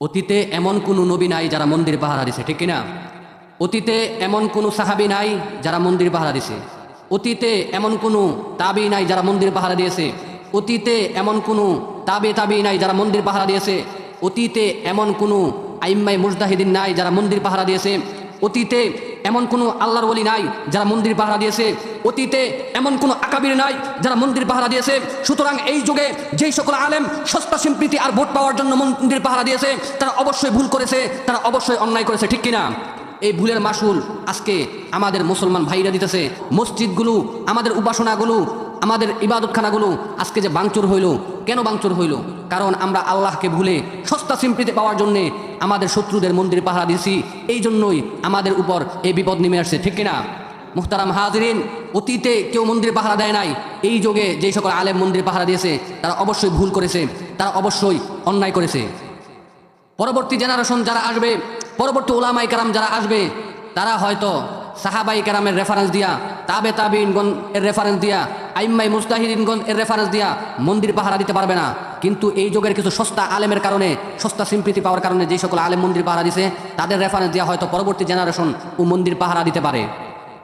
অতীতে এমন কোনো নবী নাই যারা মন্দির পাহারা দিছে, ঠিক কিনা? অতীতে এমন কোনো সাহাবি নাই যারা মন্দির পাহারা দিছে। অতীতে এমন কোনো তাবি নাই যারা মন্দির পাহারা দিয়েছে। অতীতে এমন কোনো তাবে তাবি নাই যারা মন্দির পাহারা দিয়েছে। অতীতে এমন কোনো আইম্মাই মুজদাহিদিন নাই যারা মন্দির পাহারা দিয়েছে। অতীতে এমন কোনো আল্লাহর বলি নাই যারা মন্দির পাহারা দিয়েছে। অতীতে এমন কোনো আকাবির নাই যারা মন্দির পাহারা দিয়েছে। সুতরাং এই যুগে যেই সকল আলেম সস্তা সম্প্রীতি আর ভোট পাওয়ার জন্য মন্দির পাহারা দিয়েছে, তারা অবশ্যই ভুল করেছে, তারা অবশ্যই অন্যায় করেছে, ঠিক কিনা? এই ভুলের মাসুল আজকে আমাদের মুসলমান ভাইরা দিতেছে। মসজিদগুলো, আমাদের উপাসনাগুলো, আমাদের ইবাদতখানাগুলো আজকে যে বাংচুর হইল, কেন বাংচুর হইল? কারণ আমরা আল্লাহকে ভুলে সস্তা সিম্প্রিতে পাওয়ার জন্যে আমাদের শত্রুদের মন্দির পাহারা দিয়েছি এই জন্যই আমাদের উপর এই বিপদ নেমে আসছে, ঠিক কিনা? মুহতারাম হাজরিন, অতীতে কেউ মন্দির পাহারা দেয় নাই। এই যুগে যে সকল আলেম মন্দির পাহারা দিয়েছে, তারা অবশ্যই ভুল করেছে, তারা অবশ্যই অন্যায় করেছে। পরবর্তী জেনারেশন যারা আসবে, পরবর্তী ওলামাই কারাম যারা আসবে, তারা হয়তো সাহাবাই কারামের রেফারেন্স দিয়া, তাবে তাবিনগণ এর রেফারেন্স দিয়া আইম্মাই মুস্তাহিদিনগণ এর রেফারেন্স দিয়া মন্দির পাহারা দিতে পারবে না। কিন্তু এই যুগের কিছু সস্তা আলেমের কারণে, সস্তা সিম্প্রীতি পাওয়ার কারণে যে সকল আলেম মন্দির পাহারা দিছে, তাদের রেফারেন্স দিয়া হয়তো পরবর্তী জেনারেশন ও মন্দির পাহারা দিতে পারে।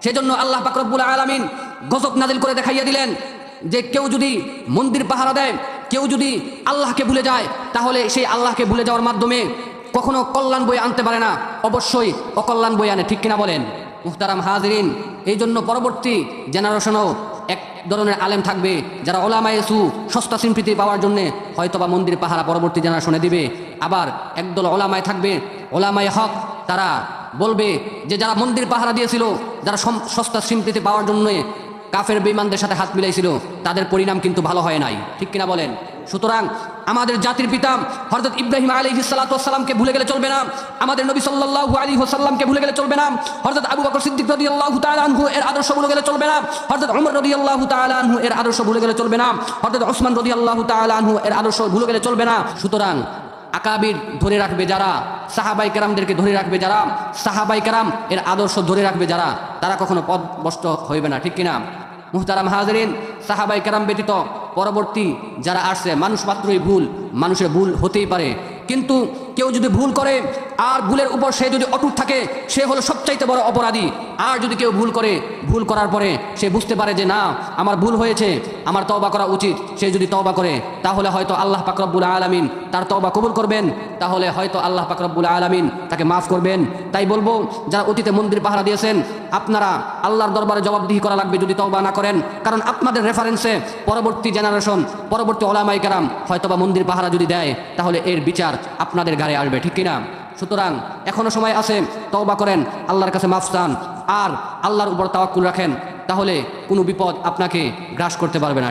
সেজন্য আল্লাহ পাকরবুল আলমিন গজব নাজিল করে দেখাইয়া দিলেন যে কেউ যদি মন্দির পাহারা দেয়, কেউ যদি আল্লাহকে ভুলে যায়, তাহলে সেই আল্লাহকে ভুলে যাওয়ার মাধ্যমে কখনো কল্যাণ বই আনতে পারে না। অবশ্যই অকল্যাণ বই আনে, ঠিক কিনা বলেন? মুহতারাম হাজরিন এই জন্য পরবর্তী জেনারেশনও এক ধরনের আলেম থাকবে যারা ওলামায়েসু সস্তা সিম্প্রীতি পাওয়ার জন্য হয়তোবা মন্দির পাহারা পরবর্তী জেনারেশনে দিবে। আবার একদল ওলামায় থাকবে, ওলামায় হক, তারা বলবে যে যারা মন্দির পাহারা দিয়েছিল, যারা সস্তা সিম্প্রীতি পাওয়ার জন্য কাফের বেঈমানদের সাথে হাত মিলাইছিল, তাদের পরিণাম কিন্তু ভালো হয় নাই। ঠিক কিনা বলেন? সুতরাং আমাদের জাতির পিতা হরদত ইব্রাহিম আলী সালাতামকে ভুলে গেলে চলবে না, আমাদের নবী সাল্লাল্লাহু আলী হোসাল্লামকে ভুলে গেলে চলবে না হরদত আবু বকর সিদ্দিক রদি আল্লাহ তালানহু এর আদর্শ ভুলে গেলে চলবে না হরদত উমর রদি আল্লাহ তালানহু এর আদর্শ ভুলে গেলে চলবে না হরদত ওসমান রদি আল্লাহ তালানহু এর আদর্শ ভুলে গেলে চলবে না। সুতরাং আকাবির ধরে রাখবে যারা, সাহাবাই কেরামদেরকে ধরে রাখবে যারা, সাহাবাই কেরাম এর আদর্শ ধরে রাখবে যারা, তারা কখনো পদভষ্ট হইবে না, ঠিক কিনা? মুহতারাম হাজরিন, সাহাবাই কেরাম ব্যতীত পরবর্তী যারা আসছে মানুষ মাত্রই ভুল, মানুষের ভুল হতেই পারে। কিন্তু কেউ যদি ভুল করে, আর ভুলের উপর সে যদি অটুট থাকে, সে হলো সবচাইতে বড় অপরাধী। আর যদি কেউ ভুল করে, ভুল করার পরে সে বুঝতে পারে যে, না, আমার ভুল হয়েছে, আমার তওবা করা উচিত। সে যদি তওবা করে, তাহলে হয়তো আল্লাহ পাকরব্বুল আলমিন তার তওবা কবুল করবেন। তাহলে হয়তো আল্লাহ পাকরব্বুল আলমিন তাকে মাফ করবেন। তাই বলব, যারা অতীতে মন্দির পাহারা দিয়েছেন, আপনারা আল্লাহর দরবারে জবাবদিহি করা লাগবে যদি তওবা না করেন। কারণ আপনাদের রেফারেন্সে পরবর্তী জেনারেশন পরবর্তী ওলামাই কারাম হয়তোবা মন্দির পাহারা যদি দেয়, তাহলে এর বিচার আপনাদের গাড়ে আসবে, ঠিক কিনা? সুতরাং এখনও সময় আছে, তওবা করেন, আল্লাহর কাছে মাফ চান, আর আল্লাহর উপর তাওয়াক্কুল রাখেন, তাহলে কোনো বিপদ আপনাকে গ্রাস করতে পারবে না